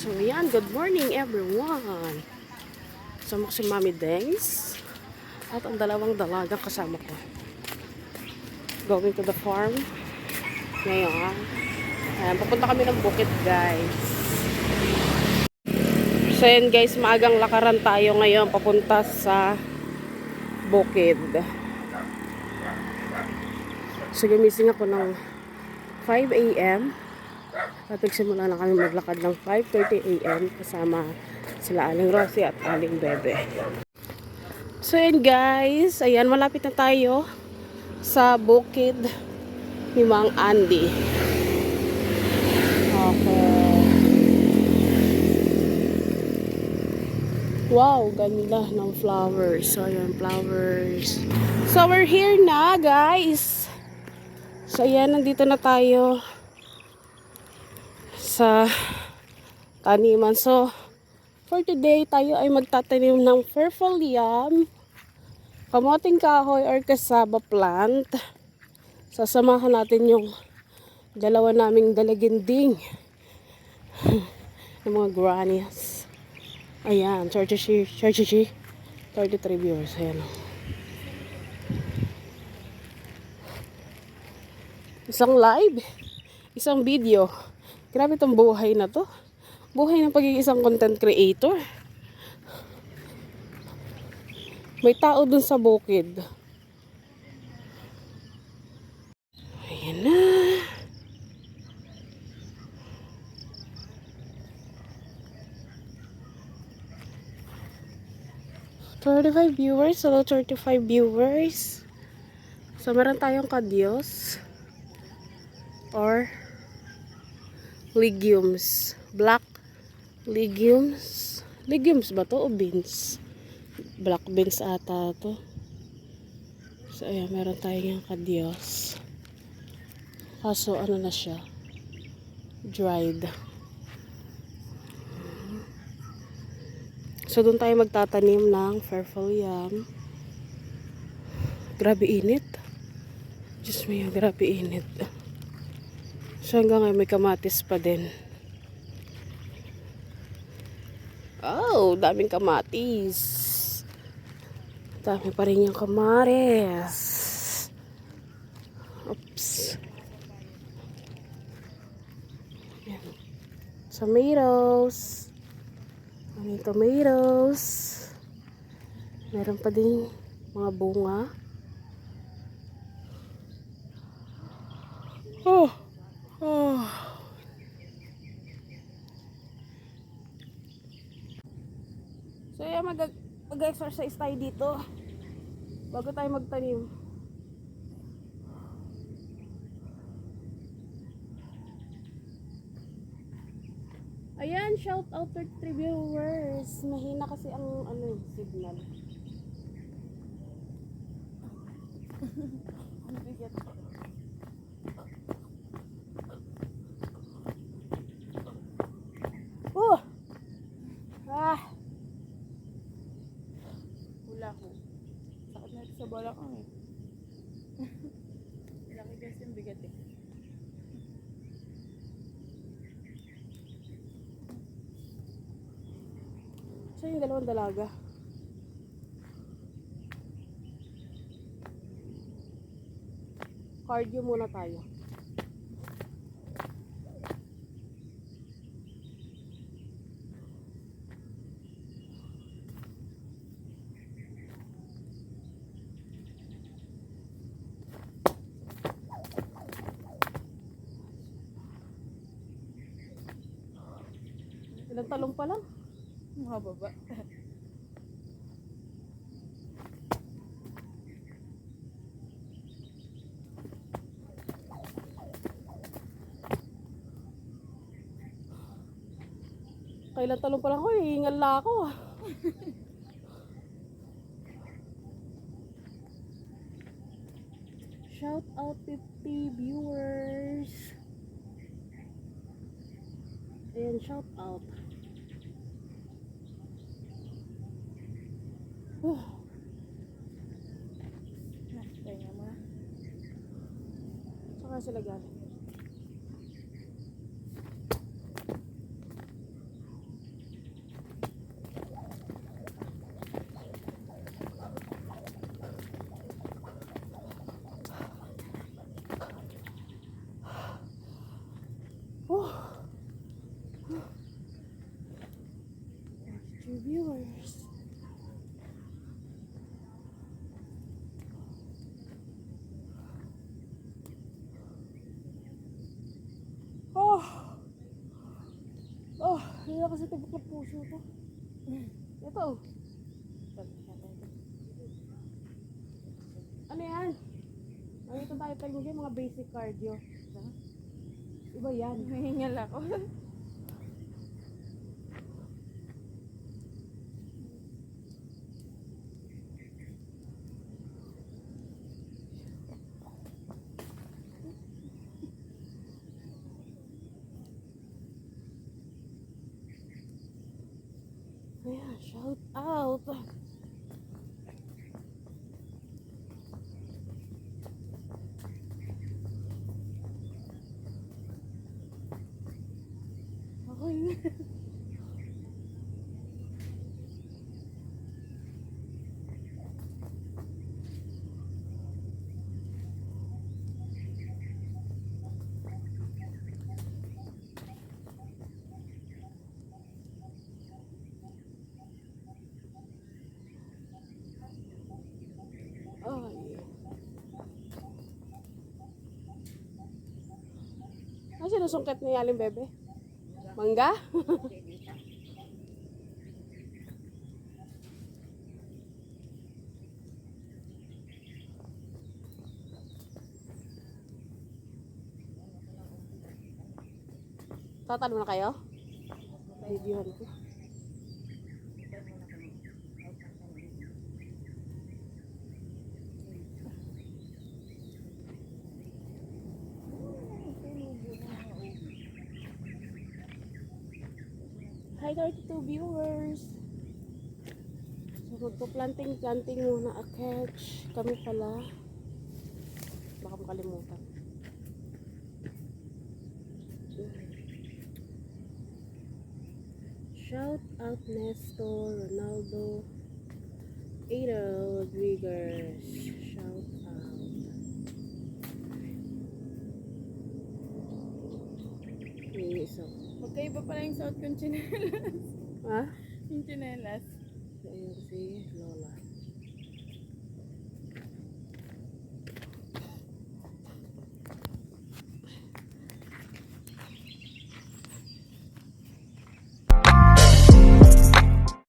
So, yan. Good morning, everyone. Kasama ko si Mami Dengs. At ang dalawang dalaga kasama ko. Going to the farm. Ngayon. Ayan, papunta kami ng bukid, guys. So, yan, guys. Maagang lakaran tayo ngayon papunta sa bukid. So, gumising ako ng 5 a.m. At nagsimula na kami maglakad ng 5.30 a.m. kasama sila Aling Rosie at Aling Bebe. So yun guys, ayan malapit na tayo sa bukid ni Mang Andy. Okay. Wow, ganda ng flowers. So ayan, flowers. So we're here na guys. So ayan, nandito na tayo sa taniman. So, for today, tayo ay magtatanim ng yam, kamoting kahoy or kasaba plant. Sasamahan natin yung dalawa naming dalaginding ng mga granias. Ayan, Churchichi, Churchichi, 33 viewers. Ayan. Isang live, isang video. Grabe tong buhay na to. Buhay ng pagiging isang content creator. May tao dun sa bukid. Ayan na. Thirty-five viewers. Hello, 35 viewers. So, meron tayong kadyos. Or legumes. Black legumes. Legumes ba to o beans? Black beans ata to. So, ayan, meron tayong kadios. Kaso, ano na siya? Dried. So, doon tayo magtatanim ng yam. Grabe init. Diyos mo grabe init. So hanggang ngayon may kamatis pa din. Oh, daming kamatis. Dami pa rin yung kamares. Oops. Yan. Tomatoes. Ano yung tomatoes? Meron pa din mga bunga. Oh. Oh. So, yeah, mag mag-exercise tayo dito. Bago tayo magtanim. Ayan, shout out to three viewers. Mahina kasi ang ano, signal. Ang bigat. Oh! Ah! Hula ko. Sakit na ito sa balakang eh. Laki kasi yung bigat eh. Siya yung dalawang dalaga. Cardio muna tayo. Ilang talong pa lang? Mga baba. Kailan talong pa lang ako, eh. hingal na ako. Shout out 50 viewers. Ayan, shout out. Oh. Nakita niya mga. Saka sila galing. Viewers. Hindi kasi tibok na puso to. Ito. Ano yan? Ano ito tayo tayo mga basic cardio. Iba yan. Nahingal ako. Ayan, shout out. Okay. Ay. Sinusungkit ni Aling Bebe? Mangga? Tatanong na kayo? Videohan ko. Hi 32 viewers! So magpo-planting planting muna a catch. Kami pala. Baka makalimutan. Shout out Nestor, Ronaldo, Ada Rodriguez. Shout out. Yung isa. Magkaiba pala yung suot kong chinelas. Ha? yung chinelas. Ayun si Lola.